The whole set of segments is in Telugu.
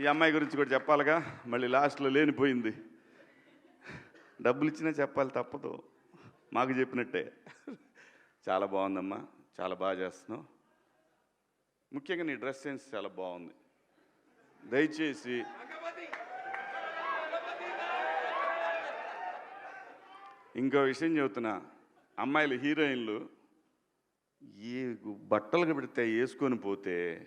ఈ అమ్మాయి గురించి కూడా చెప్పాలిగా మళ్ళీ లాస్ట్లో లేనిపోయింది. డబ్బులు ఇచ్చినా చెప్పాలి తప్పదు. మాకు చెప్పినట్టే. చాలా బాగుందమ్మా. చాలా బాగా చేస్తున్నావు. ముఖ్యంగా నీ డ్రెస్ సెన్స్ చాలా బాగుంది. దయచేసి ఇంకో విషయం చెబుతున్నా. అమ్మాయిలు హీరోయిన్లు ఏ బట్టలు పెడితే వేసుకొని పోతే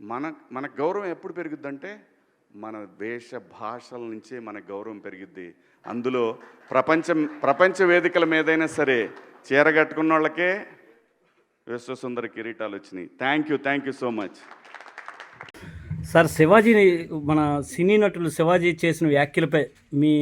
మన మన గౌరవం ఎప్పుడు పెరుగుద్దంటే మన వేష భాషల నుంచే మన గౌరవం పెరిగిద్ది. అందులో ప్రపంచం ప్రపంచ వేదికల మీదైనా సరే చీర కట్టుకున్న వాళ్ళకే విశ్వసుందర కిరీటాలు వచ్చినాయి. Thank you thank you so much sir శివాజీని మన సినీ నటులు శివాజీ చేసిన వ్యాఖ్యలపై మీ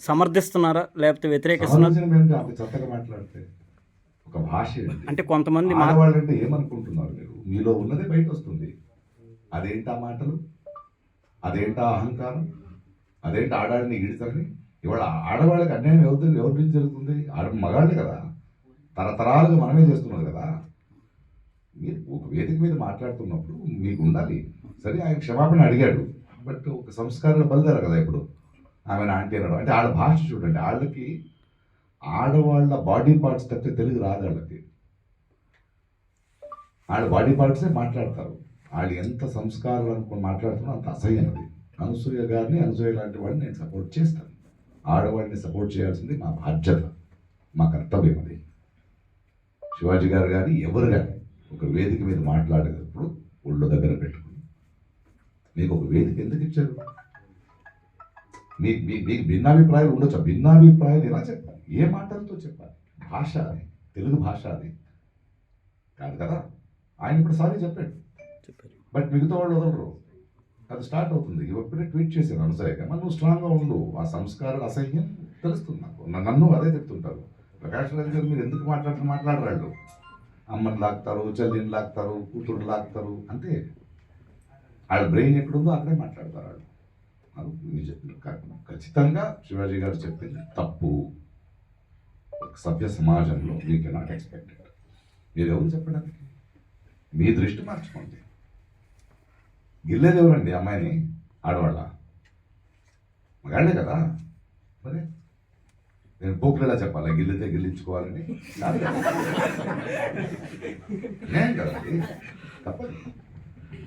సమర్థిస్తున్నారా? లేకపోతే వ్యతిరేకిస్తున్నారా? ఒక భాష? అంటే కొంతమంది ఏమనుకుంటున్నారు మీరు? మీలో ఉన్నదే బయట వస్తుంది అదేంటా మాటలు? అదేంటా అహంకారం? అదేంటి ఆడాడిని ఈడతారని ఇవాళ ఆడవాళ్ళకి అన్యాయం ఎవరి ఎవరి నుంచి జరుగుతుంది? ఆడ మగాళ్ళు కదా. తరతరాలుగా మనమే చేస్తున్నది కదా. మీరు ఒక వేదిక మీద మాట్లాడుతున్నప్పుడు మీకు ఉండాలి. సరే ఆయన క్షమాపణ అడిగాడు. బట్ ఒక సంస్కారాలు బలిదారు కదా ఇప్పుడు. ఆమె ఆంటీ అన్నాడు అంటే ఆడ భాష చూడండి. వాళ్ళకి ఆడవాళ్ళ బాడీ పార్ట్స్ తప్పితే తెలుగు రాదు వాళ్ళకి వాళ్ళ బాడీ పార్ట్సే మాట్లాడతారు. వాళ్ళు ఎంత సంస్కారాలు అనుకుని మాట్లాడుతున్నా అంత అసహ్యం అనసూయ గారిని అనసూయ లాంటి వాడిని నేను సపోర్ట్ చేస్తాను. ఆడవాడిని సపోర్ట్ చేయాల్సింది మా బాధ్యత మా కర్తవ్యం అది. శివాజీ గారు కానీ ఎవరు కానీ ఒక వేదిక మీద మాట్లాడేటప్పుడు ఒళ్ళు దగ్గర పెట్టుకుని మీకు ఒక వేదిక ఎందుకు ఇచ్చారు? మీ మీ- మీకు భిన్నాభిప్రాయాలు ఉండొచ్చు? ఆ భిన్నాభిప్రాయాలు ఎలా చెప్పాలి? ఏ మాటలతో చెప్పాలి? భాష అది తెలుగు భాష అది. కాదు కదా? ఆయన ఇప్పుడు సారీ చెప్పాడు. బట్ మిగతా వాళ్ళు వదలరు. అది స్టార్ట్ అవుతుంది. ఎప్పుడే ట్వీట్ చేశాను అనసూయగా మరి నువ్వు స్ట్రాంగ్గా ఉండు. ఆ సంస్కారాలు అసహ్యం తెలుస్తుంది నాకు. నన్ను అదే చెప్తుంటారు. ప్రకాష్ రాజ్ గారు మీరు ఎందుకు మాట్లాడుతూ మాట్లాడరాళ్ళు. అమ్మని లాగుతారు చెల్లిని లాగుతారు కూతురు లాగుతారు అంతే వాళ్ళ బ్రెయిన్ ఎక్కడుందో అక్కడే మాట్లాడతారు వాళ్ళు. అది నిజ- ఖచ్చితంగా శివాజీ గారు చెప్పింది. తప్పు. సభ్య సమాజంలో యూ కెనాట్ ఎక్స్పెక్టెడ్ మీరు ఎవరు చెప్పడానికి? మీ దృష్టి మార్చుకోండి. గిల్లేది ఎవరండి? అమ్మాయిని? ఆడవాళ్ళ? మగాళ్ళే కదా? మరి? నేను పోకులేలా చెప్పాలా? గిల్లితే గిల్లించుకోవాలని? నేను కదా. కదండి? తప్పదు.